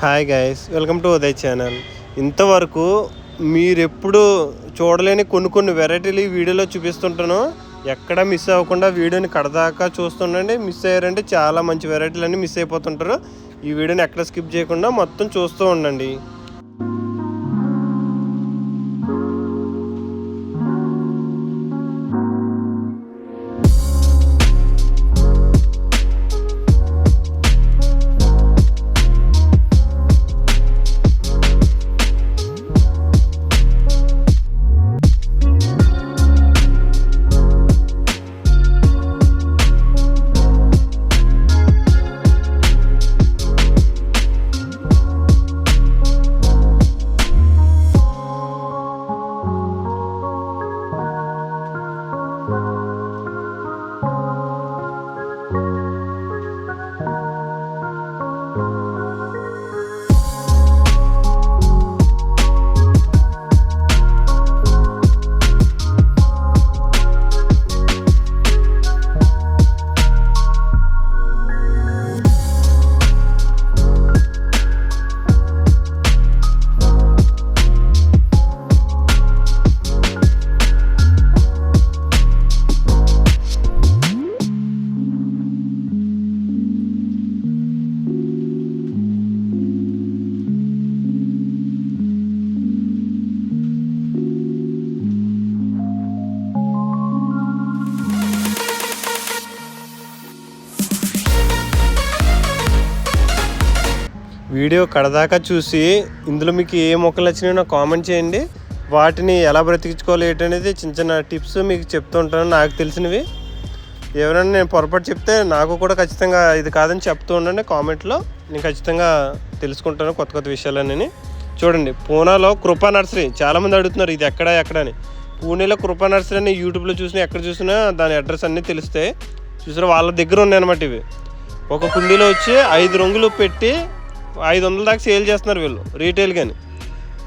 Hi guys welcome to Uday channel ఇంతవరకు మీరు ఎప్పుడు చూడలేని కొన్ని కొన్ని వెరైటీలు ఈ వీడియోలో చూపిస్తుంటాను. ఎక్కడ మిస్ అవ్వకుండా వీడియోని కడదాకా చూస్తుండండి. మిస్ అయ్యారంటే చాలా మంచి వెరైటీలు అన్నీ మిస్ అయిపోతుంటారు. ఈ వీడియోని ఎక్కడ స్కిప్ చేయకుండా మొత్తం చూస్తూ ఉండండి. వీడియో కడదాకా చూసి ఇందులో మీకు ఏ మొక్కలు వచ్చినాయో నాకు కామెంట్ చేయండి. వాటిని ఎలా బ్రతికించుకోవాలి ఏంటనేది చిన్న చిన్న టిప్స్ మీకు చెప్తూ ఉంటాను నాకు తెలిసినవి. ఎవరైనా నేను పొరపాటు చెప్తే నాకు కూడా ఖచ్చితంగా ఇది కాదని చెప్తూ ఉండండి కామెంట్లో. నేను ఖచ్చితంగా తెలుసుకుంటాను కొత్త కొత్త విషయాలన్నీ చూడండి పూనాలో కృపా నర్సరీ. చాలామంది అడుగుతున్నారు ఇది ఎక్కడ ఎక్కడ అని పూణేలో కృపా నర్సరీ అని యూట్యూబ్లో చూసినా ఎక్కడ చూసినా దాని అడ్రస్ అన్నీ తెలుస్తాయి. చూసారా వాళ్ళ దగ్గర ఉన్నాయి అనమాట ఇవి. ఒక కుండీలో వచ్చి ఐదు రంగులు పెట్టి ఐదు వందల దాకా సేల్ చేస్తున్నారు వీళ్ళు రీటైల్ కానీ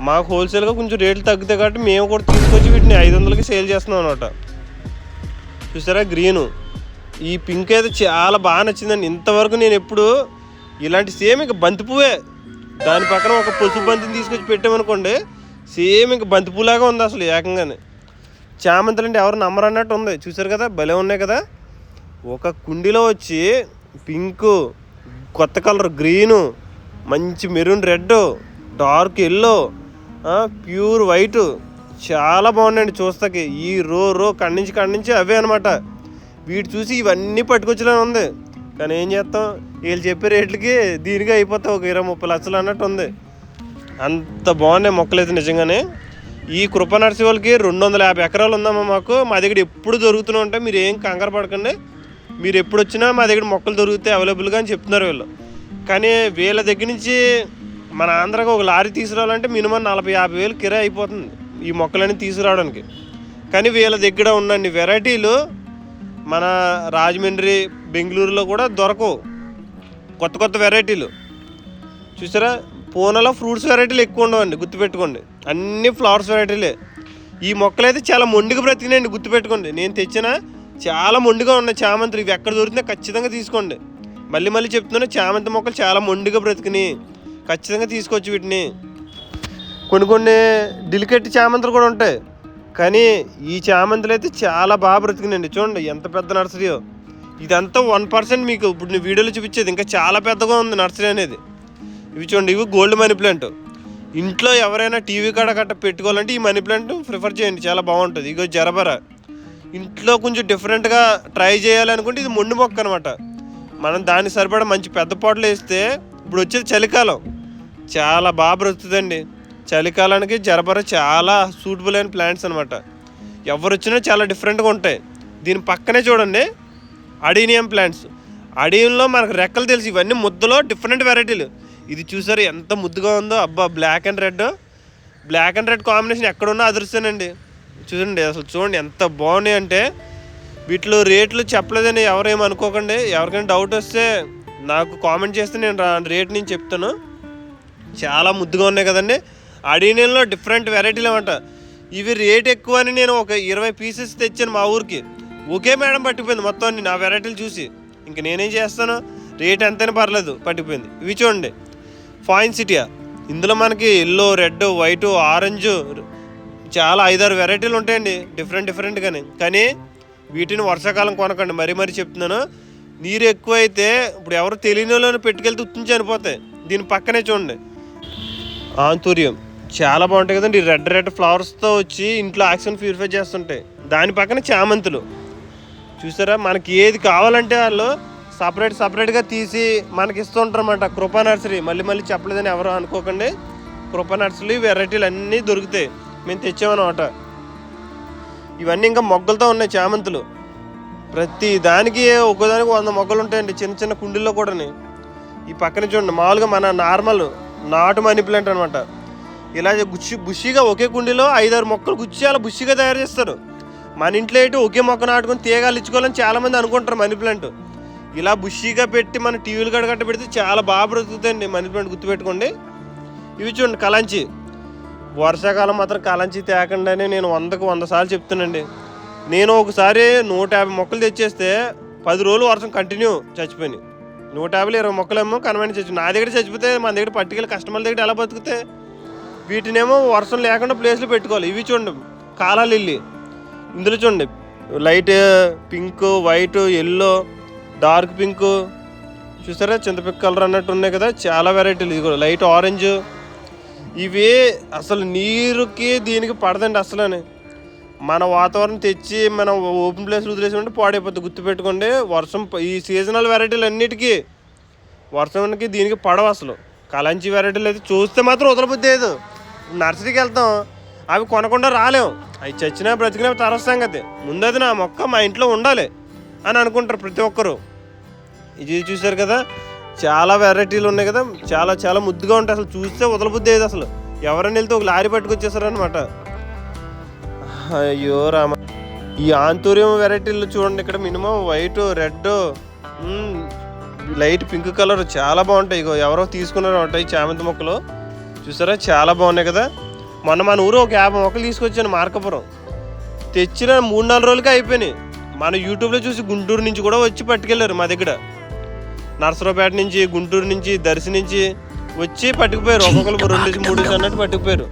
మాకు హోల్సేల్గా కొంచెం రేట్లు తగ్గుతాయి కాబట్టి మేము కూడా తీసుకొచ్చి వీటిని ఐదు వందలకి సేల్ చేస్తున్నాం అనమాట చూసారా గ్రీను? ఈ పింక్ అయితే చాలా బాగా నచ్చిందండి. ఇంతవరకు నేను ఎప్పుడు ఇలాంటి సేమ్ ఇంకా బంతిపూవే దాని పక్కన ఒక పసుపు బంతిని తీసుకొచ్చి పెట్టామనుకోండి సేమ్ ఇంకా బంతిపూలాగా ఉంది అసలు ఏకంగానే. చామంతులు అంటే ఎవరు నమ్మరు అన్నట్టు ఉంది. చూసారు కదా? భలే ఉన్నాయి కదా? ఒక కుండీలో వచ్చి పింకు కొత్త కలర్ గ్రీను మంచి maroon red dark yellow pure white. చాలా బాగున్నాయండి చూస్తాకి. ఈ రో రో కండించి కండించి అవే అనమాట వీటి చూసి ఇవన్నీ పట్టుకొచ్చేలా ఉంది. కానీ ఏం చేస్తాం? వీళ్ళు చెప్పే రేట్లకి దీనిగా అయిపోతాయి ఒక ఇరవై ముప్పై లక్షలు అన్నట్టు ఉంది. అంత బాగున్నాయి మొక్కలు అయితే నిజంగానే. ఈ కృప నర్సీ వాళ్ళకి రెండు వందల యాభై ఎకరాలు ఉందమ్మా మాకు. మా దగ్గర ఎప్పుడు దొరుకుతూనే ఉంటాయి. మీరు ఏం కంగారు పడకండి. మీరు ఎప్పుడు వచ్చినా మా దగ్గర మొక్కలు దొరికితే అవైలబుల్గా అని చెప్తున్నారు వీళ్ళు. కానీ వీళ్ళ దగ్గర నుంచి మన ఆంధ్రాకి ఒక లారీ తీసుకురావాలంటే మినిమం నలభై యాభై వేలు కిరాయి అయిపోతుంది ఈ మొక్కలన్నీ తీసుకురావడానికి. కానీ వీళ్ళ దగ్గర ఉన్నన్ని వెరైటీలు మన రాజమండ్రి బెంగళూరులో కూడా దొరకవు. కొత్త కొత్త వెరైటీలు. చూసారా? పూనలో ఫ్రూట్స్ వెరైటీలు ఎక్కువ ఉండవండి గుర్తుపెట్టుకోండి. అన్ని ఫ్లవర్స్ వెరైటీలే. ఈ మొక్కలు అయితే చాలా మొండిగా బ్రతికినాయండి గుర్తుపెట్టుకోండి. నేను తెచ్చిన చాలా మొండిగా ఉన్నాయి చామంతులు. ఇవి ఎక్కడ దొరికినా ఖచ్చితంగా తీసుకోండి. మళ్ళీ మళ్ళీ చెప్తున్నాను చామంతి మొక్కలు చాలా మొండిగా బ్రతికినాయి ఖచ్చితంగా తీసుకోవచ్చు వీటిని. కొన్ని కొన్ని డిలికెట్ చామంతులు కూడా ఉంటాయి. కానీ ఈ చామంతులు అయితే చాలా బాగా బ్రతికినండి చూడండి ఎంత పెద్ద నర్సరీయో ఇదంతా వన్ పర్సెంట్ మీకు ఇప్పుడు నేను వీడియోలో చూపించేది. ఇంకా చాలా పెద్దగా ఉంది నర్సరీ అనేది. ఇవి చూడండి ఇవి గోల్డ్ మనీ ప్లాంట్. ఇంట్లో ఎవరైనా టీవీ కాడ గట్ట పెట్టుకోవాలంటే ఈ మనీ ప్లాంట్ ప్రిఫర్ చేయండి. చాలా బాగుంటుంది. ఇగో జరబర. ఇంట్లో కొంచెం డిఫరెంట్గా ట్రై చేయాలనుకుంటే ఇది మొండి మొక్క అనమాట మనం దాన్ని సరిపడా మంచి పెద్ద పాటలు వేస్తే ఇప్పుడు వచ్చేది చలికాలం. చాలా బాగా బ్రతుకుతుందండి. చలికాలానికి జరబర చాలా సూటబుల్ అయిన ప్లాంట్స్ అనమాట ఎవరు వచ్చినా చాలా డిఫరెంట్గా ఉంటాయి. దీని పక్కనే చూడండి అడీనియం ప్లాంట్స్ అడీనియంలో మనకు రెక్కలు తెలుసు. ఇవన్నీ ముద్దలో డిఫరెంట్ వెరైటీలు ఇది చూసారు ఎంత ముద్దుగా ఉందో? అబ్బా black and red black and red combination ఎక్కడున్నా అదృశ్యనండి చూడండి అసలు చూడండి ఎంత బాగున్నాయి అంటే వీటిలో రేట్లు చెప్పలేదని ఎవరేం అనుకోకండి. ఎవరికైనా డౌట్ వస్తే నాకు కామెంట్ చేస్తే నేను రేట్ నేను చెప్తాను. చాలా ముద్దుగా ఉన్నాయి కదండి. అడీనియన్లో డిఫరెంట్ వెరైటీలు అనమాట ఇవి రేట్ ఎక్కువ అని నేను ఒక ఇరవై పీసెస్ తెచ్చాను మా ఊరికి. ఒకే మేడం పట్టిపోయింది మొత్తం అన్ని నా వెరైటీలు చూసి. ఇంక నేనేం చేస్తాను? రేట్ ఎంతైనా పర్లేదు పట్టిపోయింది. ఇవి చూడండి. ఫాయిన్ సిటీయా ఇందులో మనకి ఎల్లో రెడ్ వైట్ ఆరెంజ్ చాలా ఐదారు వెరైటీలు ఉంటాయండి. డిఫరెంట్ డిఫరెంట్ కానీ కానీ వీటిని వర్షాకాలం కొనకండి. మరీ మరీ చెప్తున్నాను. నీరు ఎక్కువైతే ఇప్పుడు ఎవరు తెలియని వాళ్ళని పెట్టుకెళ్తే ఉత్తించి చనిపోతాయి. దీని పక్కనే చూడండి. ఆంతూర్యం. చాలా బాగుంటాయి కదండి. రెడ్ రెడ్ ఫ్లవర్స్తో వచ్చి ఇంట్లో ఆక్సిజన్ ప్యూరిఫై చేస్తుంటాయి. దాని పక్కన చామంతులు. చూసారా? మనకి ఏది కావాలంటే వాళ్ళు సపరేట్ సపరేట్గా తీసి మనకి ఇస్తూ ఉంటారన్నమాట. కృపా నర్సరీ. మళ్ళీ మళ్ళీ చెప్పలేదని ఎవరు అనుకోకండి. కృపా నర్సరీ వెరైటీలు అన్నీ దొరుకుతాయి. మేము తెచ్చామన్నమాట. ఇవన్నీ ఇంకా మొగ్గలతో ఉన్నాయి చామంతులు. ప్రతి దానికి ఒకదానికి వంద మొగ్గలు ఉంటాయండి చిన్న చిన్న కుండీల్లో కూడాని. ఈ పక్కన చూడండి మామూలుగా మన నార్మల్ నాటు మనీ ప్లాంట్ అనమాట ఇలా గుచ్చి బుషిగా ఒకే కుండీలో ఐదారు మొక్కలు గుచ్చి అలా బుషిగా తయారు చేస్తారు. మన ఇంట్లో ఏంటి ఒకే మొక్క నాటుకొని తీగలు ఇచ్చుకోవాలని చాలామంది అనుకుంటారు మనీ ప్లాంట్. ఇలా బుషిగా పెట్టి మన టీవీలు గడగట్ట పెడితే చాలా బాగా బ్రతుకుతాయండి మనీ ప్లాంట్ గుర్తుపెట్టుకోండి. ఇవి చూడండి కలాంచి వర్షాకాలం మాత్రం కలంచి తేకండానే నేను వందకు వంద సార్లు చెప్తానండి నేను ఒకసారి నూట యాభై మొక్కలు తెచ్చేస్తే పది రోజులు వర్షం కంటిన్యూ చచ్చిపోయినాయి నూట యాభై ఇరవై మొక్కలేమో కనబడి చచ్చి నా దగ్గర చచ్చిపోతే మన దగ్గర పట్టుకెళ్ళి కస్టమర్ల దగ్గర ఎలా బతుకుతే వీటినేమో వర్షం లేకుండా ప్లేస్లో పెట్టుకోవాలి. ఇవి చూడండి కాలాలు ఇల్లి ఇందులో చూడండి light pink white yellow dark pink చూసారా? చింతపిక్క కలర్ అన్నట్టు ఉన్నాయి కదా చాలా వెరైటీలు ఇది కూడా లైట్ ఆరెంజ్ ఇవే అసలు నీరుకి దీనికి పడదండి అసలని. మన వాతావరణం తెచ్చి మనం ఓపెన్ ప్లేస్ వదిలేసామంటే పాడైపోతుంది గుర్తుపెట్టుకోండి వర్షం ఈ సీజనల్ వెరైటీలు అన్నిటికీ వర్షంకి దీనికి పడవు అసలు. కలంచి వెరైటీలు అయితే చూస్తే మాత్రం వదలబుద్ధి లేదు. నర్సరీకి వెళ్తాం అవి కొనకుండా రాలేం. అవి చచ్చినా బ్రతికినా తర్వాత సంగతి. ముందది నా మొక్క మా ఇంట్లో ఉండాలి అని అనుకుంటారు ప్రతి ఒక్కరు. ఇది చూసారు కదా చాలా వెరైటీలు ఉన్నాయి కదా. చాలా చాలా ముద్దుగా ఉంటాయి. అసలు చూస్తే వదలబుద్ధి లేదు అసలు. ఎవరైనా వెళ్తే ఒక లారీ పట్టుకొచ్చేసారనమాట అయ్యో రామ. ఈ ఆంతూర్యం వెరైటీలు చూడండి ఇక్కడ. Minimum white red light pink colour చాలా బాగుంటాయి. ఇగో ఎవరో తీసుకున్నారు ఉంటాయి చామంతి మొక్కలు. చూసారా? చాలా బాగున్నాయి కదా. మొన్న మన ఊరు ఒక యాభై మొక్కలు తీసుకొచ్చాను మార్కపురం. తెచ్చిన మూడు నాలుగు రోజులకి అయిపోయినాయి. మన యూట్యూబ్లో చూసి గుంటూరు నుంచి కూడా వచ్చి పట్టుకెళ్ళారు మా దగ్గర. నర్సరావుపేట నుంచి గుంటూరు నుంచి దర్శి నుంచి వచ్చి పట్టుకుపోయారు. ఒక్కొక్కరు రెండు మూడు అన్నట్టు పట్టుకుపోయారు.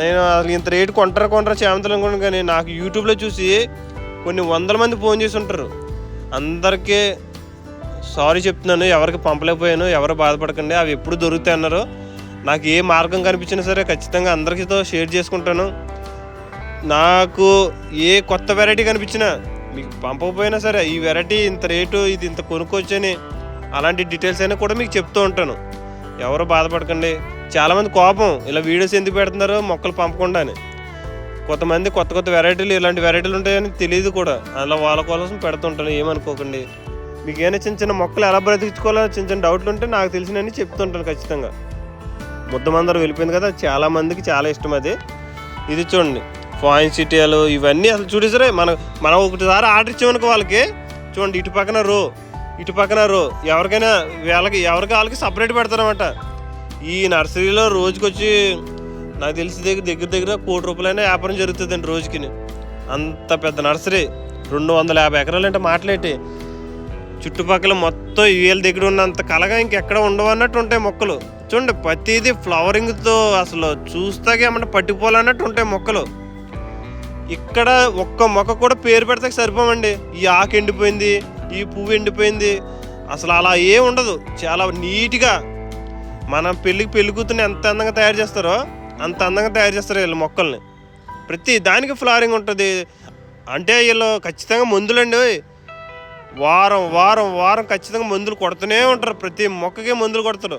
నేను అసలు ఇంత రేటు కొంటారు కొంటారు చేమంతలు అనుకున్నాను కానీ నాకు యూట్యూబ్లో చూసి కొన్ని వందల మంది ఫోన్ చేసి ఉంటారు. అందరికీ సారీ చెప్తున్నాను ఎవరికి పంపలేకపోయాను ఎవరు బాధపడకండి అవి ఎప్పుడు దొరుకుతాయి అన్నారు. నాకు ఏ మార్గం కనిపించినా సరే ఖచ్చితంగా అందరికీతో షేర్ చేసుకుంటాను. నాకు ఏ కొత్త వెరైటీ కనిపించినా మీకు పంపకపోయినా సరే ఈ వెరైటీ ఇంత రేటు ఇది ఇంత కొనుక్కొచ్చని అలాంటి డీటెయిల్స్ అయినా కూడా మీకు చెప్తూ ఉంటాను. ఎవరు బాధపడకండి. చాలామంది కోపం ఇలా వీడియోస్ ఎందుకు పెడుతున్నారో? మొక్కలు పంపకుండా అని. కొంతమంది కొత్త కొత్త వెరైటీలు ఇలాంటి వెరైటీలు ఉంటాయని తెలియదు కూడా. అలా వాళ్ళ కోసం పెడుతుంటాను ఏమనుకోకండి. మీకు ఏమైనా చిన్న చిన్న మొక్కలు ఎలా బ్రతికించుకోవాలో చిన్న చిన్న డౌట్లు ఉంటే నాకు తెలిసినని చెప్తుంటాను ఖచ్చితంగా. ముద్దమందరం వెళ్ళిపోయింది కదా చాలా మందికి చాలా ఇష్టం అది. ఇది చూడండి. ఫాయిన్ సిటీలు ఇవన్నీ అసలు చూడేసరే మనం మనం ఒకటిసారి ఆర్డర్ ఇచ్చామనుకో వాళ్ళకి చూడండి ఇటు పక్కన రో ఇటు పక్కన రో ఎవరికైనా వీళ్ళకి ఎవరికి వాళ్ళకి సపరేట్ పెడతారనమాట ఈ నర్సరీలో రోజుకొచ్చి నాకు తెలిసి దగ్గర దగ్గర దగ్గర కోటి రూపాయలైనా వ్యాపారం జరుగుతుందండి రోజుకి అంత పెద్ద నర్సరీ రెండు వందల యాభై ఎకరాలు అంటే మాట్లాడి చుట్టుపక్కల మొత్తం వీళ్ళ దగ్గర ఉన్నంత కలగా ఇంకెక్కడ ఉండవు అన్నట్టు ఉంటాయి మొక్కలు. చూడండి ప్రతిదీ ఫ్లవరింగ్తో అసలు చూస్తాకే ఏమంటే పట్టిపోవాలన్నట్టు ఉంటాయి మొక్కలు. ఇక్కడ ఒక్క మొక్క కూడా పేరు పెడితే సరిపోమండి. ఈ ఆకు ఎండిపోయింది ఈ పువ్వు ఎండిపోయింది. అసలు అలా ఏం ఉండదు. చాలా నీట్గా మన పెళ్ళికి పెళ్ళి కూతుర్ని ఎంత అందంగా తయారు చేస్తారో అంత అందంగా తయారు చేస్తారు వీళ్ళు మొక్కల్ని. ప్రతి దానికి ఫ్లవరింగ్ ఉంటుంది. అంటే వీళ్ళు ఖచ్చితంగా మందులండి వారం వారం వారం ఖచ్చితంగా మందులు కొడుతూనే ఉంటారు. ప్రతి మొక్కకి మందులు కొడతారు.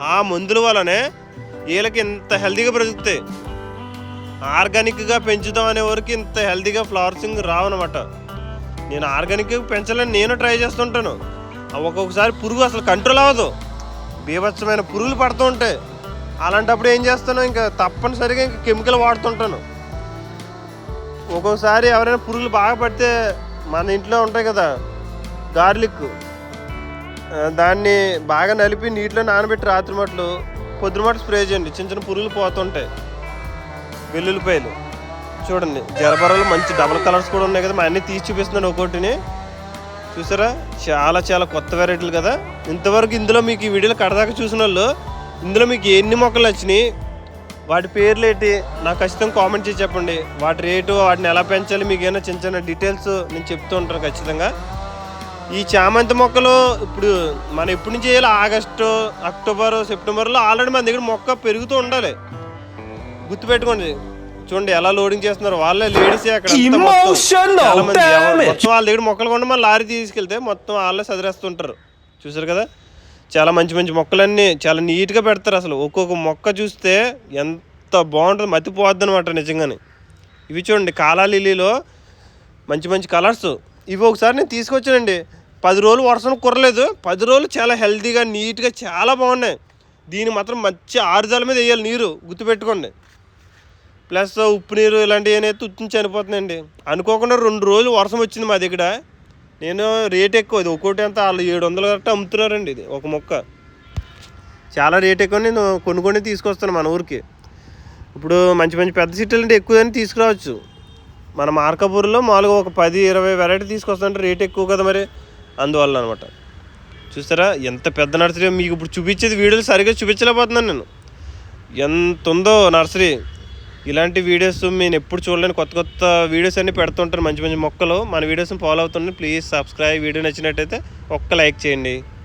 ఆ మందుల వల్లనే వీళ్ళకి ఇంత హెల్తీగా బ్రతుకుతాయి. ఆర్గానిక్గా పెంచుదాం అనే వరకు ఇంత హెల్తీగా ఫ్లవర్సింగ్ రావనమాట. నేను ఆర్గానిక్ పెంచాలని నేను ట్రై చేస్తుంటాను. ఒక్కొక్కసారి పురుగు అసలు కంట్రోల్ అవ్వదు. బీభత్సమైన పురుగులు పడుతూ ఉంటాయి. అలాంటప్పుడు ఏం చేస్తాను? ఇంకా తప్పనిసరిగా ఇంకా కెమికల్ వాడుతుంటాను. ఒక్కొక్కసారి ఎవరైనా పురుగులు బాగా పడితే మన ఇంట్లో ఉంటాయి కదా గార్లిక్. దాన్ని బాగా నలిపి నీటిలో నానబెట్టి రాత్రి మట్లు పొద్దున మట్లు స్ప్రే చేయండి. చిన్న చిన్న పురుగులు పోతుంటాయి. వెల్లుల్లిపాయలు చూడండి జరబరాలు మంచి డబల్ కలర్స్ కూడా ఉన్నాయి కదా మా అన్నీ తీసి చూపిస్తున్నాను ఒక్కొక్కటిని. చూసారా? చాలా చాలా కొత్త వెరైటీలు కదా. ఇంతవరకు ఇందులో మీకు ఈ వీడియోలు కడదాకా చూసిన వాళ్ళు ఇందులో మీకు ఎన్ని మొక్కలు వచ్చినాయి వాటి పేర్లు ఏంటి నాకు ఖచ్చితంగా కామెంట్ చేసి చెప్పండి. వాటి రేటు వాటిని ఎలా పెంచాలి మీకు ఏమైనా చిన్న చిన్న డీటెయిల్స్ నేను చెప్తూ ఉంటాను ఖచ్చితంగా. ఈ చామంతి మొక్కలు ఇప్పుడు మనం ఎప్పటి నుంచి చేయాలి? ఆగస్టు అక్టోబర్ సెప్టెంబర్లో ఆల్రెడీ మన దగ్గర మొక్క పెరుగుతూ ఉండాలి. గుర్తుపెట్టుకోండి. చూడండి ఎలా లోడింగ్ చేస్తున్నారు. వాళ్ళే లేడీస్ అక్కడ మొత్తం. వాళ్ళ దగ్గర మొక్కలు కొండ మళ్ళీ లారీ తీసుకెళ్తే మొత్తం వాళ్ళే సదిరేస్తుంటారు. చూసారు కదా? చాలా మంచి మంచి మొక్కలన్నీ చాలా నీట్గా పెడతారు అసలు. ఒక్కొక్క మొక్క చూస్తే ఎంత బాగుంటుంది మతిపోద్ది అనమాట నిజంగానే. ఇవి చూడండి కాలా లిల్లీలో మంచి మంచి కలర్స్ ఇవి ఒకసారి నేను తీసుకొచ్చానండి. పది రోజులు వర్షం కురలేదు. పది రోజులు చాలా హెల్తీగా నీట్గా చాలా బాగున్నాయి. దీని మాత్రం మంచి ఆరుదల మీద వేయాలి నీరు. గుర్తుపెట్టుకోండి. ప్లస్ ఉప్పు నీరు ఇలాంటివి అనేది ఉత్తిని చనిపోతుందండి. అనుకోకుండా రెండు రోజులు వర్షం వచ్చింది మా దగ్గర. నేను రేట్ ఎక్కువ ఇది ఒక్కోటి అంత వాళ్ళు ఏడు వందలు గట్ట అమ్ముతున్నారండి ఇది ఒక మొక్క. చాలా రేట్ ఎక్కువ నేను కొనుక్కొని తీసుకొస్తాను మన ఊరికి. ఇప్పుడు మంచి మంచి పెద్ద సిటీలు అంటే ఎక్కువని తీసుకురావచ్చు. మన మార్కాపూర్లో మామూలుగా ఒక పది ఇరవై వెరైటీ తీసుకొస్తుంటే రేట్ ఎక్కువ కదా మరి. అందువల్ల అనమాట చూస్తారా ఎంత పెద్ద నర్సరీ మీకు ఇప్పుడు చూపించేది వీడియోలు సరిగ్గా చూపించలేకపోతున్నాను నేను. ఎంత ఉందో నర్సరీ. ఇలాంటి వీడియోస్ నేను ఎప్పుడు చూడలేని. కొత్త కొత్త వీడియోస్ అన్ని పెడుతుంటాను మంచి మంచి మొక్కలు. మన వీడియోస్ని ఫాలో అవుతుండే ప్లీజ్ సబ్స్క్రైబ్ వీడియో నచ్చినట్టయితే ఒక్క లైక్ చేయండి.